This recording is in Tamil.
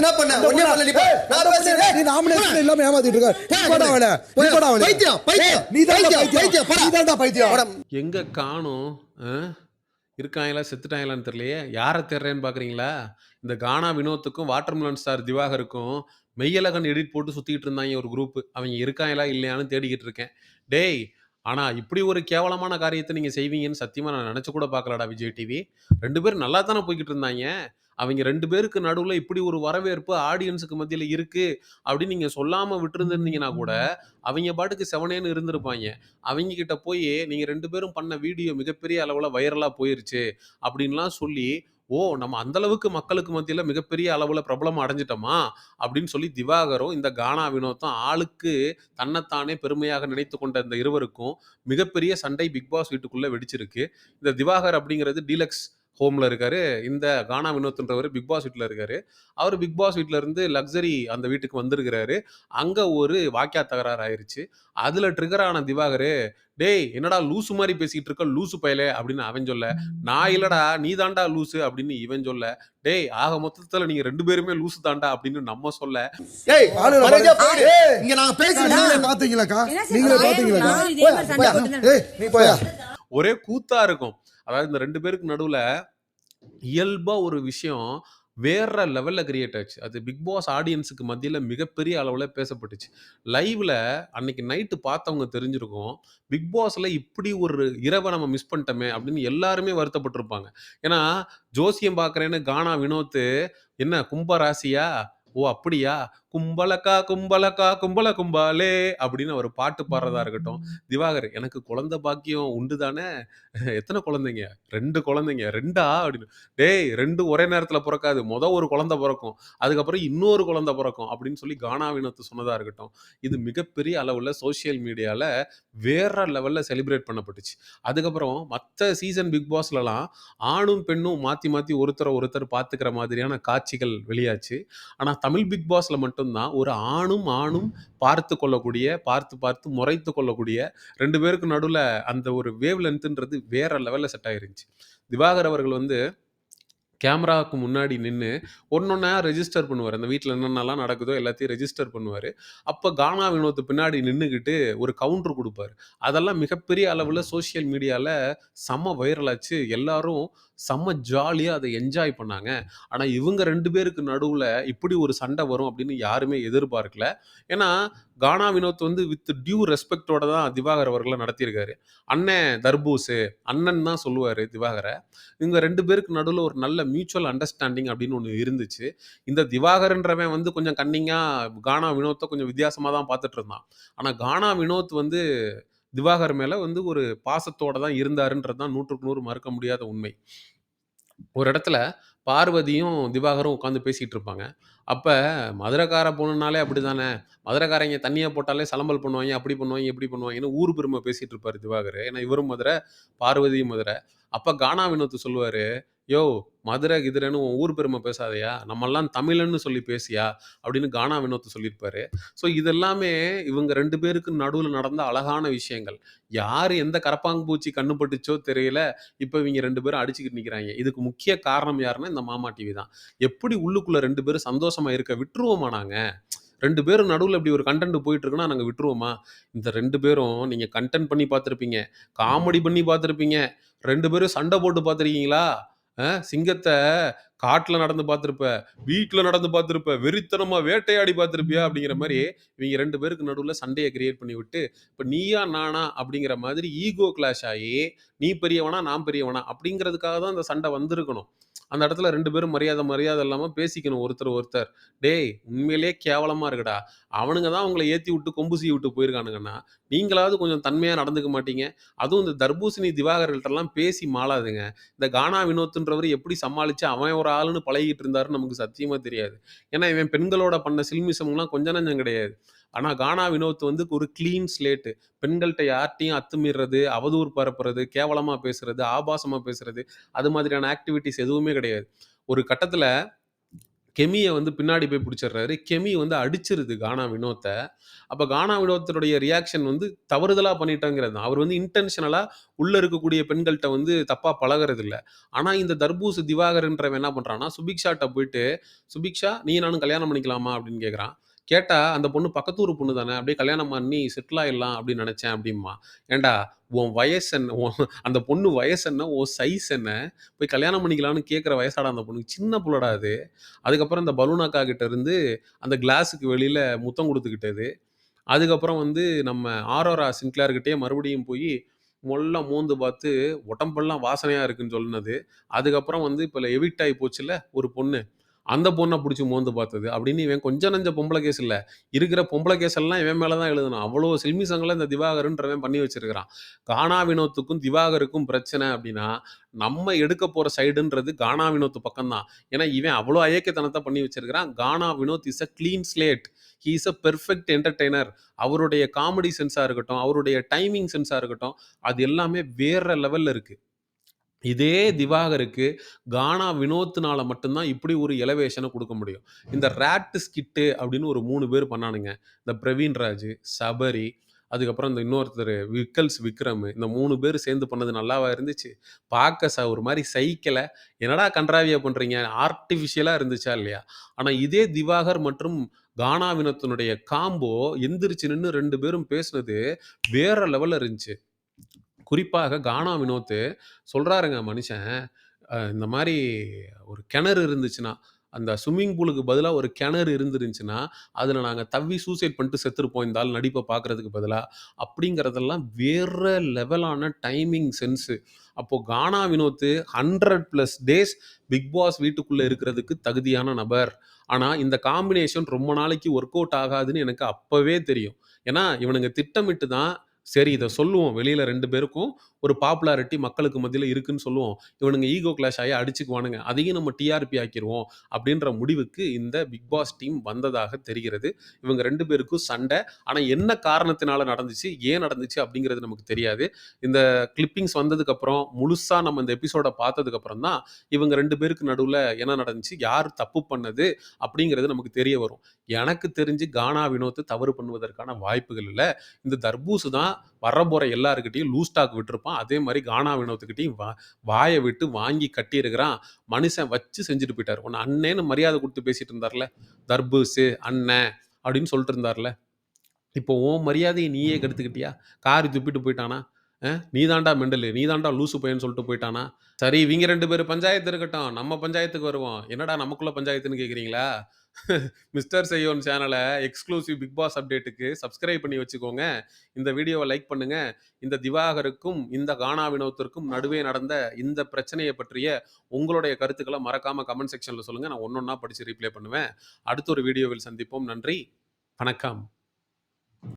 என்ன பண்ண? ஒண்ணே பண்ணல. நான் பேசுறேன். நீ நாமினேஷன் இல்லாம ஏமாத்திட்டு இருக்க நீ போடா அவள நீ போடா அவள பைத்தியம், பைத்தியம், நீ தான் பைத்தியம், பைத்தியம் பைத்தியம், போடா. நீ தான்டா பைத்தியம் போடா. எங்க காணோம்? இருக்காங்களா செத்துட்டாங்களான்னு தெரியலையே யாரை தேடுறேன்னு பார்க்குறீங்களா இந்த கானா வினோத்துக்கும் வாட்டர்மெலன் ஸ்டார் திவாகருக்கும் மெய்யழகன் எடிட் போட்டு சுற்றிக்கிட்டு இருந்தாங்க ஒரு குரூப் அவங்க இருக்காங்களா இல்லையான்னு தேடிக்கிட்டு இருக்கேன் டேய் ஆனால் இப்படி ஒரு கேவலமான காரியத்தை நீங்கள் செய்வீங்கன்னு சத்தியமாக நான் நினச்சி கூட பார்க்கலடா விஜய் டிவி ரெண்டு பேரும் நல்லா தானே போய்கிட்டு இருந்தாங்க அவங்க ரெண்டு பேருக்கு நடுவில் இப்படி ஒரு வரவேற்பு ஆடியன்ஸுக்கு மத்தியில் இருக்குது அப்படின்னு நீங்கள் சொல்லாமல் விட்டுருந்துருந்தீங்கன்னா கூட அவங்க பாட்டுக்கு செவனேன்னு இருந்திருப்பாங்க. அவங்க கிட்ட போய் நீங்க ரெண்டு பேரும் பண்ண வீடியோ மிகப்பெரிய அளவுல வைரலா போயிருச்சு அப்படின்லாம் சொல்லி ஓ நம்ம அந்த அளவுக்கு மக்களுக்கு மத்தியில மிகப்பெரிய அளவுல பிரபலம் அடைஞ்சிட்டோமா? அப்படின்னு சொல்லி திவாகரும் இந்த கானா வினோத்தும் ஆளுக்கு தன்னைத்தானே பெருமையாக நினைத்து கொண்ட இந்த இருவருக்கும் மிகப்பெரிய சண்டை பிக் பாஸ் வீட்டுக்குள்ள வெடிச்சிருக்கு. இந்த திவாகர் அப்படிங்கிறது டீலக்ஸ் ஹோம்ல இருக்காரு. இந்த கானா வினோத்ன்றவர் பிக் பாஸ் வீட்டில் இருக்காரு. அவர் பிக் பாஸ் வீட்ல இருந்து லக்ஸரி அந்த வீட்டுக்கு வந்திருக்கிறாரு. அங்க ஒரு வாக்கியா தகராறு ஆயிருச்சு. அதுல ட்ரிகர் ஆன திவாகரு டேய் என்னடா லூசு மாதிரி பேசிட்டு இருக்க லூசு பயலே அப்படின்னு அவன் சொல்ல. நான் இல்லடா நீ தாண்டா லூசு அப்படின்னு இவன் சொல்ல. டேய் ஆக மொத்தத்துல நீங்க ரெண்டு பேருமே லூசு தாண்டா அப்படின்னு நம்ம சொல்ல. இங்க நாங்க இல்ல. பாத்தீங்களாக்கா? நீங்களே ஒரே கூத்தா இருக்கும். அதாவது இந்த ரெண்டு பேருக்கு நடுவுல இயல்பா ஒரு விஷயம் வேற லெவல்ல கிரியேட் ஆச்சு. அது பிக் பாஸ் ஆடியன்ஸுக்கு மத்தியில மிகப்பெரிய அளவுல பேசப்பட்டுச்சு. லைவ்ல அன்னைக்கு நைட்டு பார்த்தவங்க தெரிஞ்சிருக்கும் பிக் பாஸ்ல இப்படி ஒரு இரவை நம்ம மிஸ் பண்ணிட்டோமே அப்படின்னு எல்லாருமே வருத்தப்பட்டிருப்பாங்க. ஏன்னா ஜோசியம் பார்க்குறேன்னு கானா வினோத்து என்ன கும்ப ராசியா ஓ அப்படியா? கும்பலக்கா கும்பலக்கா கும்பல கும்பாலே அப்படின்னு அவர் பாட்டு பாடுறதா இருக்கட்டும். திவாகர் எனக்கு குழந்தை பாக்கியம் உண்டு தானே? எத்தனை குழந்தைங்க? ரெண்டு குழந்தைங்க. ரெண்டா? அப்படின்னு. டேய் ரெண்டு ஒரே நேரத்தில் பிறக்காது. மொதல் ஒரு குழந்தை பிறக்கும். அதுக்கப்புறம் இன்னொரு குழந்தை பிறக்கும் அப்படின்னு சொல்லி கானா வினோத்து சொன்னதா இருக்கட்டும். இது மிகப்பெரிய அளவில் சோஷியல் மீடியாவில் வேற லெவலில் செலிப்ரேட் பண்ணப்பட்டுச்சு. அதுக்கப்புறம் மற்ற சீசன் பிக் பாஸ்லலாம் ஆணும் பெண்ணும் மாற்றி மாற்றி ஒருத்தரை ஒருத்தர் பார்த்துக்கிற மாதிரியான காட்சிகள் வெளியாச்சு. ஆனால் தமிழ் பிக் பாஸ்ல மட்டும்தான் ஒரு ஆணும் ஆணும் பார்த்து கொள்ளக்கூடிய பார்த்து பார்த்து முறைத்து கொள்ளக்கூடிய ரெண்டு பேருக்கு நடுவில் அந்த ஒரு வேவ் லென்த்துன்றது வேற லெவலில் செட் ஆயிருந்துச்சு. திவாகர் அவர்கள் வந்து கேமராவுக்கு முன்னாடி நின்று ஒன்னொன்னா ரெஜிஸ்டர் பண்ணுவார். அந்த வீட்டில் என்னென்னலாம் நடக்குதோ எல்லாத்தையும் ரெஜிஸ்டர் பண்ணுவார். அப்போ கானா வினோத்து பின்னாடி நின்றுக்கிட்டு ஒரு கவுண்டர் கொடுப்பாரு. அதெல்லாம் மிகப்பெரிய அளவில் சோஷியல் மீடியாவில் செம்ம வைரலாச்சு எல்லாரும் செம்ம ஜாலியாக அதை என்ஜாய் பண்ணாங்க. ஆனால் இவங்க ரெண்டு பேருக்கு நடுவில் இப்படி ஒரு சண்டை வரும் அப்படின்னு யாருமே எதிர்பார்க்கல. ஏன்னா கானா வினோத் வந்து வித் டியூ ரெஸ்பெக்டோட தான் திவாகர் அவர்களை நடத்தியிருக்காரு. அண்ணன் தர்பூஸு அண்ணன் தான் சொல்லுவார் திவாகரை. இவங்க ரெண்டு பேருக்கு நடுவில் ஒரு நல்ல மியூச்சுவல் அண்டர்ஸ்டாண்டிங் அப்படின்னு ஒன்று இருந்துச்சு. இந்த திவாகர்ன்றவன் வந்து கொஞ்சம் கன்னிங்காக கானா வினோத்தை கொஞ்சம் வித்தியாசமாக தான் பார்த்துட்டு இருந்தான். ஆனால் கானா வினோத் வந்து திவாகர் மேலே வந்து ஒரு பாசத்தோடு தான் இருந்தாருன்றது தான் நூற்றுக்கு நூறு மறுக்க முடியாத உண்மை. ஒரு இடத்துல பார்வதியும் திவாகரும் உட்காந்து பேசிகிட்டு இருப்பாங்க. அப்போ மதுரைக்கார போகணுன்னாலே அப்படி தானே மதுரைக்காரங்க தண்ணியாக போட்டாலே சலம்பல் பண்ணுவாங்க அப்படி பண்ணுவாங்க இப்படி பண்ணுவாங்கன்னு ஊர் பெருமை பேசிகிட்டு இருப்பார் திவாகர். ஏன்னா இவரும் மதுரை பார்வதியும் மதுரை. அப்போ கானா வினோத்து சொல்லுவார் யோ மதுரை கிதுரைன்னு உன் ஊர் பெருமை பேசாதையா? நம்மெல்லாம் தமிழன்னு சொல்லி பேசியா? அப்படின்னு கானா வினோத்து சொல்லியிருப்பாரு. ஸோ இதெல்லாமே இவங்க ரெண்டு பேருக்கு நடுவில் நடந்த அழகான விஷயங்கள். யார் எந்த கரப்பாம்பூச்சி கண்ணுப்பட்டுச்சோ தெரியல இப்போ இவங்க ரெண்டு பேரும் அடிச்சுக்கிட்டு நிற்கிறாங்க இதுக்கு முக்கிய காரணம் யாருன்னா இந்த மாமா டிவி தான். எப்படி உள்ளுக்குள்ளே ரெண்டு பேரும் சந்தோஷமாக இருக்க விட்டுருவோமா நாங்கள் ரெண்டு பேரும் நடுவில் இப்படி ஒரு கண்டென்ட் போயிட்டு இருக்குன்னா நாங்கள் விட்டுருவோமா? இந்த ரெண்டு பேரும் நீங்கள் கண்டென்ட் பண்ணி பார்த்துருப்பீங்க. காமெடி பண்ணி பார்த்துருப்பீங்க. ரெண்டு பேரும் சண்டை போட்டு பார்த்துருக்கீங்களா? ஆ சிங்கத்தை காட்டில் நடந்து பார்த்துருப்ப வீட்டில் நடந்து பார்த்துருப்ப வெறித்தனமா வேட்டையாடி பார்த்துருப்பியா அப்படிங்கிற மாதிரி இவங்க ரெண்டு பேருக்கு நடுவில் சண்டையை கிரியேட் பண்ணி விட்டு இப்போ நீயா நானா அப்படிங்கிற மாதிரி ஈகோ கிளாஷ் ஆகி நீ பெரியவனா நான் பெரியவனா அப்படிங்கிறதுக்காக தான் அந்த சண்டை வந்திருக்கணும். அந்த இடத்துல ரெண்டு பேரும் மரியாதை மரியாதை இல்லாமல் பேசிக்கணும். ஒருத்தர் ஒருத்தர். டேய் உண்மையிலே கேவலமாக இருக்குடா. அவனுங்க தான் உங்களை ஏற்றி விட்டு கொம்பு செய்ய விட்டு போயிருக்கானுங்கன்னா நீங்களாவது கொஞ்சம் தன்மையாக நடந்துக்க மாட்டீங்க. அதுவும் இந்த தர்பூசணி திவாகர்கள்ட்டெல்லாம் பேசி மாளாதுங்க. இந்த கானா வினோத்துன்றவர் எப்படி சமாளித்து அவன் ஒரு ஆளுன்னு பழகிட்டு இருந்தாருன்னு நமக்கு சத்தியமாக தெரியாது. ஏன்னா இவன் பெண்களோட பண்ண சில்மிசம்லாம் கொஞ்ச நஞ்சம் கிடையாது. ஆனால் கானா வினோத் வந்து ஒரு க்ளீன் ஸ்லேட்டு பெண்கள்கிட்ட யார்ட்டையும் அத்துமீறது அவதூறு பரப்புறது கேவலமாக பேசுறது ஆபாசமாக பேசுறது அது மாதிரியான ஆக்டிவிட்டிஸ் எதுவுமே கிடையாது ஒரு கட்டத்தில் கெமியை வந்து பின்னாடி போய் பிடிச்சிடுறாரு. கெமி வந்து அடிச்சிருது கானா வினோத்தை அப்போ கானா வினோத்தினுடைய ரியாக்ஷன் வந்து தவறுதலாக பண்ணிட்டேங்கிறது தான். அவர் வந்து இன்டென்ஷனலாக உள்ளே இருக்கக்கூடிய பெண்கள்கிட்ட வந்து தப்பா பழகுறதில்ல. ஆனால் இந்த தர்பூசு திவாகர்ன்றவன் என்ன பண்ணுறான்னா சுபிக்ஷாட்ட போயிட்டு, "சுபிக்ஷா நீ நானும் கல்யாணம் பண்ணிக்கலாமா?" அப்படின்னு கேட்குறான். கேட்டா, "அந்த பொண்ணு பக்கத்தூர் பொண்ணு தானே. அப்படியே கல்யாணம் பண்ணி செட்டில் ஆயிடலாம் அப்படின்னு நினைச்சேன் அப்படிம்பான். ஏண்டா உன் வயசு என்ன? உன் அந்த பொண்ணு வயசு என்ன? உன் சைஸ் என்ன? போய் கல்யாணம் பண்ணிக்கலான்னு கேட்குற வயசாடா அந்த பொண்ணுக்கு. சின்ன புள்ளடா அது. அதுக்கப்புறம் இந்த பலூனாக்கா கிட்ட இருந்து அந்த கிளாஸுக்கு வெளியில முத்தம் கொடுத்துக்கிட்டது அதுக்கப்புறம் வந்து நம்ம ஆரோரா சின்க்ளார்கிட்டே மறுபடியும் போய் மொல்ல மோந்து பார்த்து, உடம்பெல்லாம் வாசனையாக இருக்குன்னு சொன்னது. அதுக்கப்புறம் வந்து இப்போ எவிக்ட் ஆகி போச்சுல ஒரு பொண்ணு. அந்த பொண்ணை பிடிச்சி மோந்து பார்த்தது. அப்படின்னு இவன் கொஞ்சம் நஞ்ச பொம்பளை கேஸ் இல்லை இருக்கிற பொம்பளை கேஸ் எல்லாம் இவன் மேலே தான் எழுதணும். அவ்வளோ சில்மிஷங்கள இந்த திவாகருன்றவன் பண்ணி வச்சிருக்கிறான். கானா வினோத்துக்கும், திவாகருக்கும் பிரச்சனை அப்படின்னா, நம்ம எடுக்க போகிற சைடுன்றது கானா வினோத் பக்கம் தான். ஏன்னா இவன் அவ்வளோ அயக்கத்தனத்தை பண்ணி வச்சிருக்கிறான். Gana Vinoth is a clean slate. He is a perfect entertainer. அவருடைய காமெடி சென்ஸாக இருக்கட்டும், அவருடைய டைமிங் சென்ஸாக இருக்கட்டும், அது எல்லாமே வேற லெவலில் இருக்குது இதே திவாகருக்கு கானா வினோத்னால மட்டும்தான் இப்படி ஒரு எலவேஷனை கொடுக்க முடியும். இந்த ரேட் ஸ்கிட்டு அப்படின்னு ஒரு மூணு பேர் பண்ணானுங்க. இந்த பிரவீன்ராஜ் சபரி, அதுக்கப்புறம் இந்த இன்னொருத்தர் விக்கல்ஸ் விக்ரம். இந்த மூணு பேர் சேர்ந்து பண்ணது நல்லாவா இருந்துச்சு? பார்க்க ச ஒரு மாதிரி சைக்கிளை என்னடா கன்றாவியா பண்ணுறீங்க ஆர்டிஃபிஷியலாக இருந்துச்சா இல்லையா? ஆனால் இதே திவாகர் மற்றும் கானா வினோத்தினுடைய காம்போ எந்திரிச்சு நின்று ரெண்டு பேரும் பேசுனது வேற லெவலில் இருந்துச்சு. குறிப்பாக கானா வினோத் சொல்கிறாருங்க மனுஷன், இந்த மாதிரி ஒரு கிணறு இருந்துச்சுன்னா, அந்த ஸ்விம்மிங் பூலுக்கு பதிலாக ஒரு கிணறு இருந்துருந்துச்சுன்னா அதில் நாங்கள் தவ்வி சூசைட் பண்ணிட்டு செத்துருப்போம் இந்த ஆள் நடிப்ப பார்க்கறதுக்கு பதிலாக அப்படிங்கிறதெல்லாம் வேற லெவலான டைமிங் சென்ஸு. அப்போது Gana Vinoth hundred plus days Bigg Boss வீட்டுக்குள்ளே இருக்கிறதுக்கு தகுதியான நபர். ஆனால் இந்த காம்பினேஷன் ரொம்ப நாளைக்கு ஒர்க் அவுட் ஆகாதுன்னு எனக்கு அப்போவே தெரியும். ஏன்னா இவனுங்க திட்டமிட்டு தான் சரி இத சொல்லுவோம். வெளியில 2 பேருக்கும் ஒரு பாப்புலாரிட்டி மக்களுக்கு மத்தியில இருக்குன்னு சொல்லுவோம். இவனுங்க ஈகோ கிளாஷ் ஆயி அடிச்சுக்குவானுங்க. அதையும் நம்ம டிஆர்பி ஆக்கிருவோம். அப்படின்ற முடிவுக்கு இந்த பிக் பாஸ் டீம் வந்ததாக தெரிகிறது. இவங்க 2 பேருக்கும் சண்ட. ஆனா என்ன காரணத்தினால நடந்துச்சு? ஏன் நடந்துச்சு? அப்படிங்கிறது நமக்கு தெரியாது. இந்த கிளிப்பிங்ஸ் வந்ததுக்கப்புறம், முழுசா நம்ம இந்த எபிசோட பார்த்ததுக்கு அப்புறம் தான், இவங்க 2 பேருக்கு நடுவுல என்ன நடந்துச்சு? யார் தப்பு பண்ணது? அப்படிங்கிறது நமக்கு தெரிய வரும். எனக்கு தெரிஞ்சு கானா வினோத் தவறு பண்ணுவதற்கான வாய்ப்புகள் இல்ல. இந்த தர்பூஸ் தான் வரப்போற எல்லாருக்கிட்டையும் லூஸ் டாக் விட்டுருப்பான். அதே மாதிரி கானா வினோத்துக்கிட்டயும் வா வாயை விட்டு வாங்கி கட்டியிருக்கிறான். மனுஷன் வச்சு செஞ்சுட்டு போயிட்டாரு. உன்ன அண்ணேன்னு மரியாதை கொடுத்து பேசிட்டு இருந்தார்ல. தர்பூசு அண்ணன் அப்படின்னு சொல்லிட்டு இருந்தார்ல. இப்போ உன் மரியாதையை நீயே கெடுத்துக்கிட்டியா? காரி துப்பிட்டு போயிட்டானா? நீ தாண்டா மெண்டலு. நீதாண்டா லூசு பையன்னு சொல்லிட்டு போயிட்டானா? சரி இவங்க ரெண்டு பேர் பஞ்சாயத்து இருக்கட்டும். நம்ம பஞ்சாயத்துக்கு வருவோம். என்னடா நமக்குள்ள பஞ்சாயத்துன்னு கேட்குறீங்களா மிஸ்டர் செய்யோன் சேனலை எக்ஸ்க்ளூசிவ் பிக் பாஸ் அப்டேட்டுக்கு சப்ஸ்கிரைப் பண்ணி வச்சுக்கோங்க. இந்த வீடியோவை லைக் பண்ணுங்க. இந்த திவாகருக்கும், இந்த கானா வினோத்திற்கும் நடுவே நடந்த இந்த பிரச்சனையை பற்றிய உங்களுடைய கருத்துக்களை மறக்காம கமெண்ட் செக்ஷன்ல சொல்லுங்க. நான் ஒன்னொன்னா படிச்சு ரீப்ளே பண்ணுவேன். அடுத்த ஒரு வீடியோவில் சந்திப்போம். நன்றி. வணக்கம்.